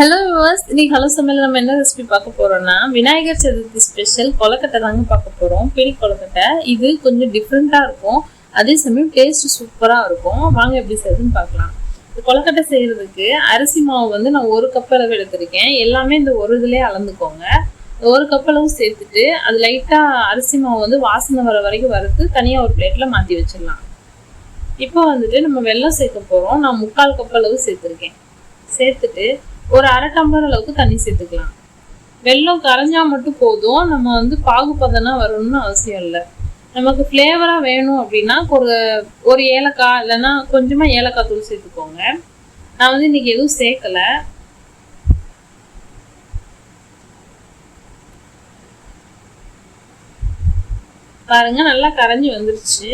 Hello viewers இன்னைக்கு hello சமையல் நம்ம என்ன ரெசிபி பார்க்க போகிறோம்னா விநாயகர் சதுர்த்தி ஸ்பெஷல் கொலக்கட்டை தாங்க பார்க்க போகிறோம் பிடி கொலக்கட்டை இது கொஞ்சம் டிஃப்ரெண்ட்டாக இருக்கும். அதே சமயம் டேஸ்ட் சூப்பராக இருக்கும். வாங்க எப்படி செய்யுதுன்னு பார்க்கலாம். இந்த கொலக்கட்டை செய்கிறதுக்கு அரிசி மாவு வந்து நான் ஒரு கப் அளவு எடுத்திருக்கேன். எல்லாமே இந்த ஒரு இதுலேயே அளந்துக்கோங்க. ஒரு கப் அளவு சேர்த்துட்டு அது லைட்டாக அரிசி மாவு வந்து வாசனை வர வரைக்கும் வறுத்து தனியாக ஒரு பிளேட்டில் மாற்றி வச்சிடலாம். இப்போ வந்துட்டு நம்ம வெல்லம் சேர்க்க போகிறோம் நான் முக்கால் கப் அளவு சேர்த்துருக்கேன். சேர்த்துட்டு ஒரு அரை டம்ளர் அளவுக்கு தண்ணி சேர்த்துக்கலாம். வெள்ளம் கரைஞ்சா மட்டும் போதும். நம்ம வந்து பாகுபதனா வரணும்னு அவசியம் இல்லை. நமக்கு ஃப்ளேவராக வேணும் அப்படின்னா ஒரு ஒரு ஏலக்காய் இல்லைன்னா கொஞ்சமாக ஏலக்காய் தூள் சேர்த்துக்கோங்க. நான் வந்து இன்னைக்கு எதுவும் சேர்க்கலை. பாருங்க நல்லா கரைஞ்சி வந்துருச்சு.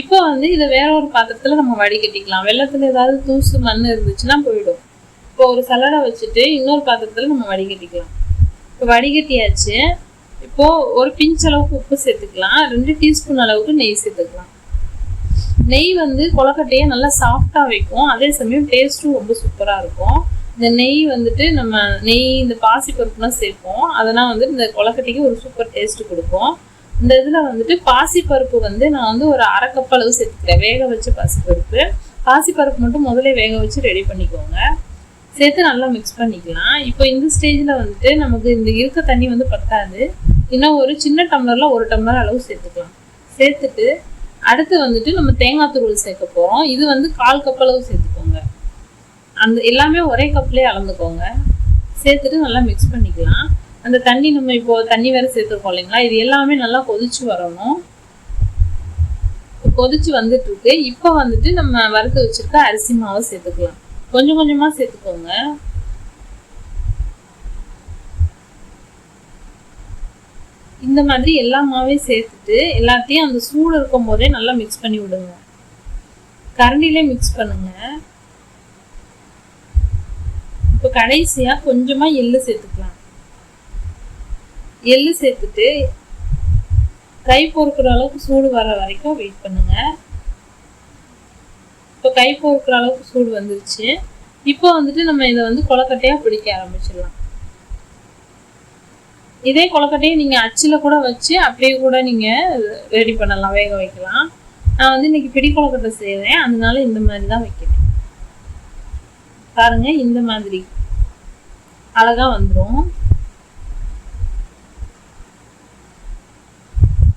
இப்போ வந்து இதை வேற ஒரு பாத்திரத்தில் நம்ம வடிகட்டிக்கலாம். வெள்ளத்தில் ஏதாவது தூசு மண் இருந்துச்சுன்னா போயிடும். இப்போ ஒரு சலடை வச்சுட்டு இன்னொரு பாத்திரத்தில் நம்ம வடிகட்டிக்கலாம். இப்போ வடிகட்டியாச்சு. இப்போது ஒரு பிஞ்ச் அளவுக்கு உப்பு சேர்த்துக்கலாம். ரெண்டு டீஸ்பூன் அளவுக்கு நெய் சேர்த்துக்கலாம். நெய் வந்து கொலக்கட்டையை நல்லா சாஃப்டாக வைக்கும். அதே சமயம் டேஸ்ட்டும் ரொம்ப சூப்பராக இருக்கும். இந்த நெய் வந்துட்டு நம்ம நெய் இந்த பாசி பருப்புலாம் சேர்ப்போம். அதெல்லாம் வந்து இந்த கொலக்கட்டைக்கு ஒரு சூப்பர் டேஸ்ட் கொடுக்கும். இந்த இதில் வந்துட்டு பாசிப்பருப்பு வந்து நான் வந்து ஒரு அரை கப் அளவு சேர்த்துக்கிறேன். வேக வச்ச பாசிப்பருப்பு. பாசிப்பருப்பு மட்டும் முதல்ல வேக வச்சு ரெடி பண்ணிக்கோங்க. சேர்த்து நல்லா மிக்ஸ் பண்ணிக்கலாம். இப்போ இந்த ஸ்டேஜில் வந்துட்டு நமக்கு இந்த இருக்க தண்ணி வந்து பத்தாது. இன்னும் ஒரு சின்ன டம்ளரில் ஒரு டம்ளர் அளவு சேர்த்துக்கலாம். சேர்த்துட்டு அடுத்து வந்துட்டு நம்ம தேங்காய் துருவல் சேர்க்க போகிறோம் இது வந்து கால் கப் அளவு சேர்த்துக்கோங்க. அந்த எல்லாமே ஒரே கப்லேயே அளந்துக்கோங்க. சேர்த்துட்டு நல்லா மிக்ஸ் பண்ணிக்கலாம். அந்த தண்ணி நம்ம இப்போ தண்ணி வேறு சேர்த்துருக்கோம் இல்லைங்களா? இது எல்லாமே நல்லா கொதிச்சு வரணும். கொதிச்சு வந்துட்டு இருக்கு. இப்போ வந்துட்டு நம்ம வறுத்து வச்சிருக்க அரிசி மாவை சேர்த்துக்கலாம். கொஞ்சம் கொஞ்சமாக சேர்த்துக்கோங்க. இந்த மாதிரி எல்லா மாவையும் சேர்த்துட்டு எல்லாத்தையும் அந்த சூடு இருக்கும் போதே நல்லா மிக்ஸ் பண்ணி விடுங்க. கரண்டிலே மிக்ஸ் பண்ணுங்க. இப்போ கடைசியாக கொஞ்சமாக எள்ளு சேர்த்துக்கலாம். எள்ளு சேர்த்துட்டு கை பொறுக்கிற அளவுக்கு சூடு வர வரைக்கும் வெயிட் பண்ணுங்க. இப்போ கை பொறுக்கிற அளவுக்கு சூடு வந்துருச்சு. இப்போ வந்துட்டு நம்ம இதை வந்து கொலக்கட்டையாக பிடிக்க ஆரம்பிச்சிடலாம். இதே கொலக்கட்டையை நீங்கள் அச்சில் கூட வச்சு அப்படியே கூட நீங்கள் ரெடி பண்ணலாம் வேக வைக்கலாம். நான் வந்து இன்னைக்கு பிடி கொலக்கட்டை செய்கிறேன் அதனால இந்த மாதிரி தான் வைக்கிறேன். பாருங்க இந்த மாதிரி. அழகா வந்துடும்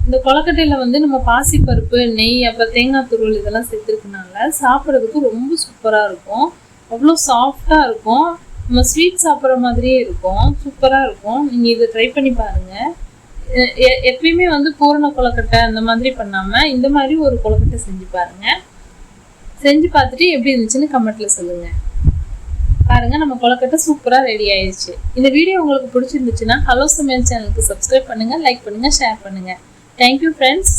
இந்த கொலக்கட்டையில் வந்து நம்ம பாசிப்பருப்பு நெய் அப்புறம் தேங்காய் துருவல் இதெல்லாம் சேர்த்துருக்கனால சாப்பிட்றதுக்கு ரொம்ப சூப்பராக இருக்கும். அவ்வளோ சாஃப்டாக இருக்கும். நம்ம ஸ்வீட் சாப்பிட்ற மாதிரியே இருக்கும். சூப்பராக இருக்கும். நீங்கள் இதை ட்ரை பண்ணி பாருங்கள் எப்பயுமே வந்து பூரண கொலக்கட்டை அந்த மாதிரி பண்ணாமல் இந்த மாதிரி ஒரு கொலக்கட்டை செஞ்சு பாருங்கள் செஞ்சு பார்த்துட்டு எப்படி இருந்துச்சுன்னு கமெண்ட்டில் சொல்லுங்கள் பாருங்கள் நம்ம கொலக்கட்டை சூப்பராக ரெடி ஆயிடுச்சு இந்த வீடியோ உங்களுக்கு பிடிச்சிருந்துச்சுன்னா ஹலோ சமையல் சேனலுக்கு சப்ஸ்கிரைப் பண்ணுங்கள் லைக் பண்ணுங்கள் ஷேர் பண்ணுங்கள் தேங்க்யூ ஃப்ரெண்ட்ஸ்